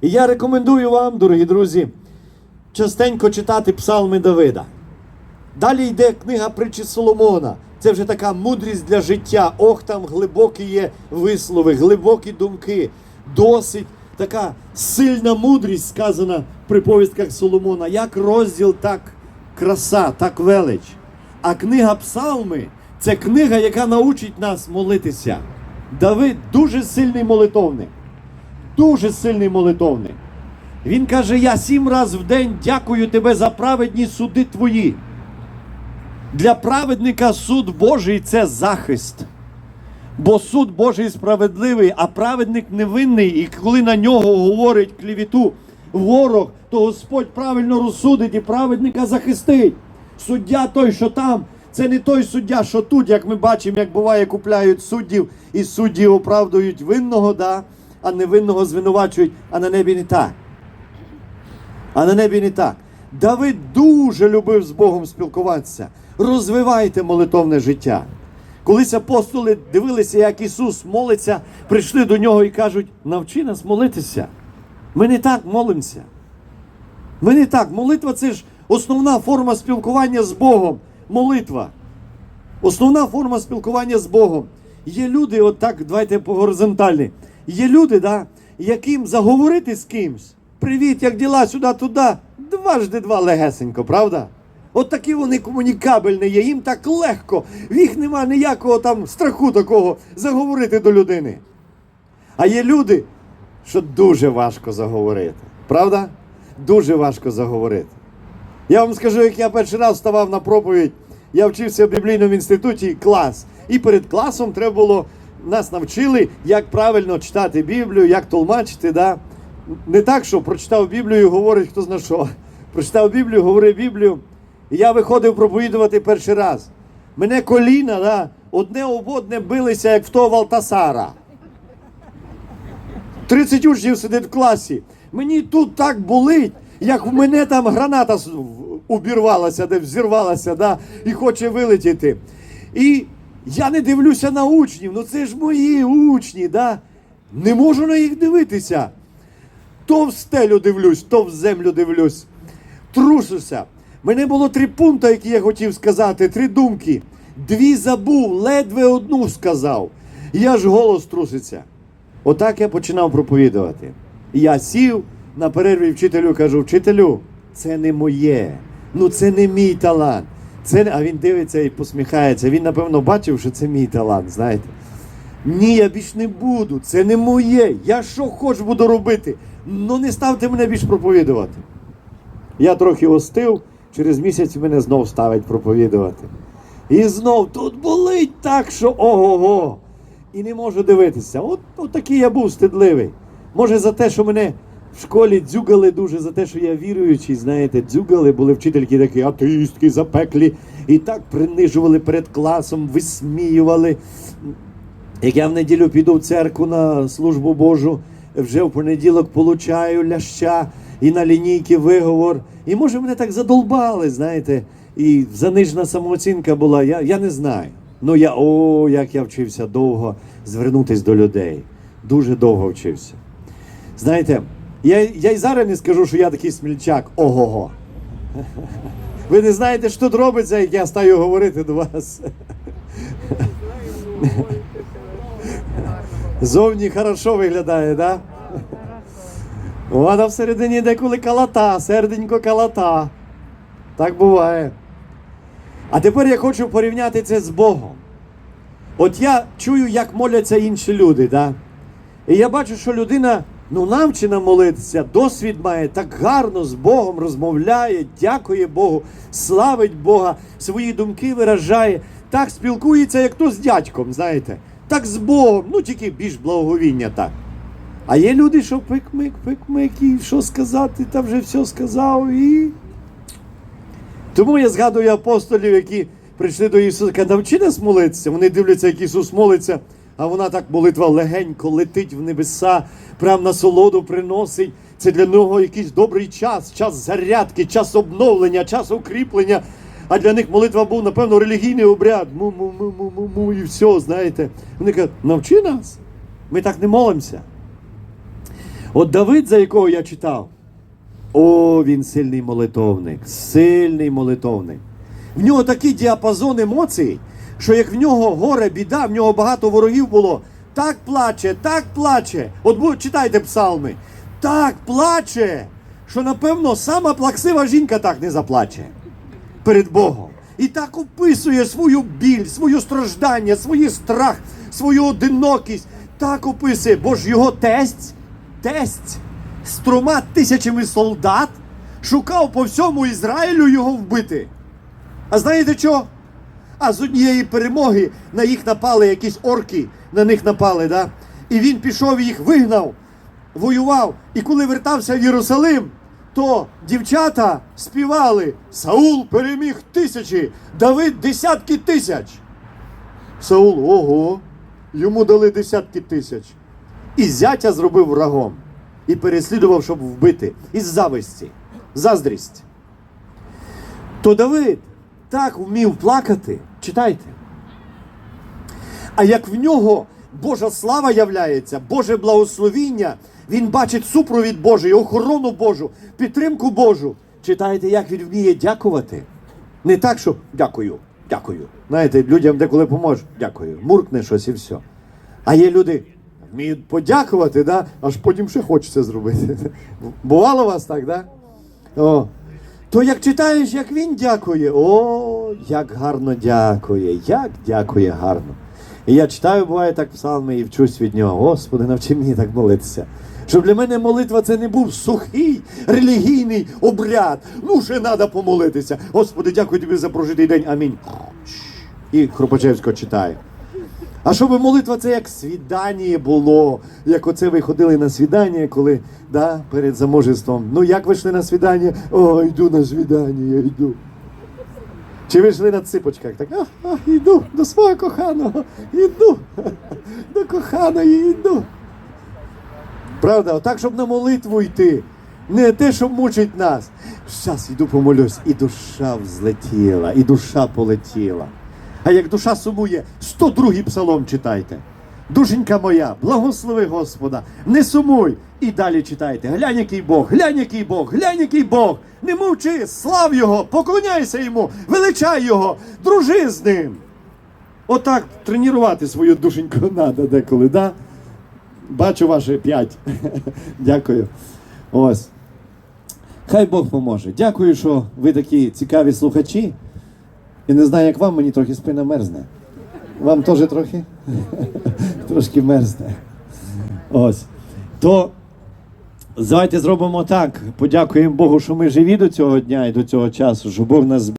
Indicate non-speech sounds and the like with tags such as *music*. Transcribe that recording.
І я рекомендую вам, дорогі друзі, частенько читати псалми Давида. Далі йде книга притчі Соломона. Це вже така мудрість для життя. Ох, там глибокі є вислови, глибокі думки. Досить така сильна мудрість сказана в приповістках Соломона. Як розділ, так краса, так велич. А книга Псалми це книга, яка научить нас молитися. Давид дуже сильний молитовник. Дуже сильний молитовник. Він каже: Я сім раз в день дякую тебе за праведні суди твої. Для праведника суд Божий це захист. Бо суд Божий справедливий, а праведник невинний, і коли на нього говорить клівіту ворог, то Господь правильно розсудить і праведника захистить. Суддя той, що там, це не той суддя, що тут, як ми бачимо, як буває, купляють суддів, і судді оправдують винного, да, а невинного звинувачують, а на небі не так. А на небі не так. Давид дуже любив з Богом спілкуватися. Розвивайте молитовне життя. Колись апостоли дивилися, як Ісус молиться, прийшли до нього і кажуть: навчи нас молитися. Ми не так молимося. Ми не так. Молитва це ж основна форма спілкування з Богом. Молитва. Основна форма спілкування з Богом. Є люди, от так, давайте по горизонталі. Є люди, да, яким заговорити з кимсь. Привіт, як діла сюди, туди. Дважди два легесенько, правда? От такі вони комунікабельні є, їм так легко, в їх нема ніякого там страху такого заговорити до людини. А є люди, що дуже важко заговорити. Правда? Дуже важко заговорити. Я вам скажу, як я перший раз вставав на проповідь, я вчився в біблійному інституті клас. І перед класом треба було, нас навчили, як правильно читати Біблію, як толмачити. Да? Не так, що прочитав Біблію і говорить, хто зна що. Прочитав Біблію, говорив Біблію. І я виходив проповідувати перший раз. Мене коліна да, одне об одне билися, як в того Валтасара. 30 учнів сидить в класі. Мені тут так болить, як в мене там граната убірвалася, де взірвалася, да, і хоче вилетіти. І я не дивлюся на учнів, ну це ж мої учні, да? не можу на їх дивитися. То в стелю дивлюсь, то в землю дивлюсь. Трусуся. Мене було три пункти, які я хотів сказати, три думки. Дві забув, ледве одну сказав. Я ж голос труситься. Отак я починав проповідувати. Я сів на перерві вчителю, кажу: вчителю, це не моє, ну це не мій талант. Це... А він дивиться і посміхається. Він, напевно, бачив, що це мій талант, знаєте. Ні, я більш не буду, це не моє. Я що хоч буду робити. Ну не ставте мене більш проповідувати. Я трохи остив, через місяць мене знов ставить проповідувати. І знов тут болить так, що ого-го. І не можу дивитися. От, от такий я був стидливий. Може, за те, що мене в школі дзюгали дуже, за те, що я віруючий, знаєте, дзюгали, були вчительки такі атеїстки запеклі, і так принижували перед класом, висміювали. Як я в неділю піду в церкву на службу Божу, вже в понеділок получаю ляща і на лінійки виговор. І може мене так задолбали, знаєте, і занижена самооцінка була. Я, я не знаю. Ну я о, як я вчився довго звернутися до людей. Дуже довго вчився. Знаєте, я, я й зараз не скажу, що я такий смільчак. Ого-го. Ви не знаєте, що тут робиться, як я стаю говорити до вас. Зовні хорошо виглядає, да? Вона всередині деколи калата, серденько калата. Так буває. А тепер я хочу порівняти це з Богом. От я чую, як моляться інші люди, да? І я бачу, що людина ну, навчена молитися, досвід має, так гарно з Богом розмовляє, дякує Богу, славить Бога, свої думки виражає, так спілкується, як то з дядьком, знаєте, так з Богом, ну тільки більш благоговіння так. А є люди, що пик-мик, пик-мик, і що сказати, та вже все сказав і. Тому я згадую апостолів, які прийшли до Ісуса, кажуть, навчи нас молитися. Вони дивляться, як Ісус молиться, а вона так молитва легенько летить в небеса, прям насолоду приносить. Це для нього якийсь добрий час, час зарядки, час обновлення, час укріплення. А для них молитва був, напевно, релігійний обряд. Му-му-му-му-му, і все, знаєте. Вони кажуть, навчи нас. Ми так не молимося. От Давид, за якого я читав, о, він сильний молитовник, сильний молитовник. В нього такий діапазон емоцій, що як в нього горе, біда, в нього багато ворогів було. Так плаче, так плаче. От читайте псалми. Так плаче, що напевно сама плаксива жінка так не заплаче перед Богом. І так описує свою біль, свою страждання, свій страх, свою одинокість. Так описує, бо ж його тесть, тесть з трьома тисячами солдат шукав по всьому Ізраїлю його вбити. А знаєте що? А з однієї перемоги на їх напали якісь орки, на них напали, да? І він пішов їх вигнав, воював. І коли вертався в Єрусалим, то дівчата співали: Саул переміг тисячі, Давид десятки тисяч. Саул, ого, йому дали десятки тисяч. І зятя зробив врагом. І переслідував, щоб вбити. Із зависті. Заздрість. То Давид так вмів плакати. Читайте. А як в нього Божа слава являється, Боже благословіння, він бачить супровід Божий, охорону Божу, підтримку Божу. Читайте, як він вміє дякувати. Не так, що дякую, дякую. Знаєте, людям деколи поможеш, дякую. Муркне щось і все. А є люди, вміють подякувати, да? аж потім ще хочеться зробити. Бувало у вас так, да? То як читаєш, як він дякує, о, як гарно дякує, як дякує гарно. І я читаю, буває так псалми і вчусь від нього. Господи, навчи мені так молитися. Щоб для мене молитва це не був сухий релігійний обряд. Ну, ще треба помолитися. Господи, дякую тобі за прожитий день. Амінь. І Хропачевського читає. А щоб молитва це як свідання було, як оце ви ходили на свідання, коли да, перед замужеством. Ну як ви йшли на свідання? О, йду на свідання, я йду. Чи ви йшли на ципочках? Так, а, а, йду до свого коханого, йду, *laughs* до коханої йду. Правда, отак, щоб на молитву йти. Не те, що мучить нас. Зараз йду помолюсь, і душа взлетіла, і душа полетіла. А як душа сумує, 102-й псалом читайте. Душенька моя, благослови Господа, не сумуй. І далі читайте. Глянь, який Бог, глянь, який Бог, глянь, який Бог. Не мовчи, слав Його, поклоняйся йому, величай Його, дружи з ним. Отак тренувати свою душеньку *laughs* треба деколи, да? Бачу ваші п'ять. *laughs* Дякую. Ось. Хай Бог поможе. Дякую, що ви такі цікаві слухачі. І не знаю, як вам, мені трохи спина мерзне. Вам теж трохи? *laughs* Трошки мерзне. Ось. То давайте зробимо так. Подякуємо Богу, що ми живі до цього дня і до цього часу, що Бог нас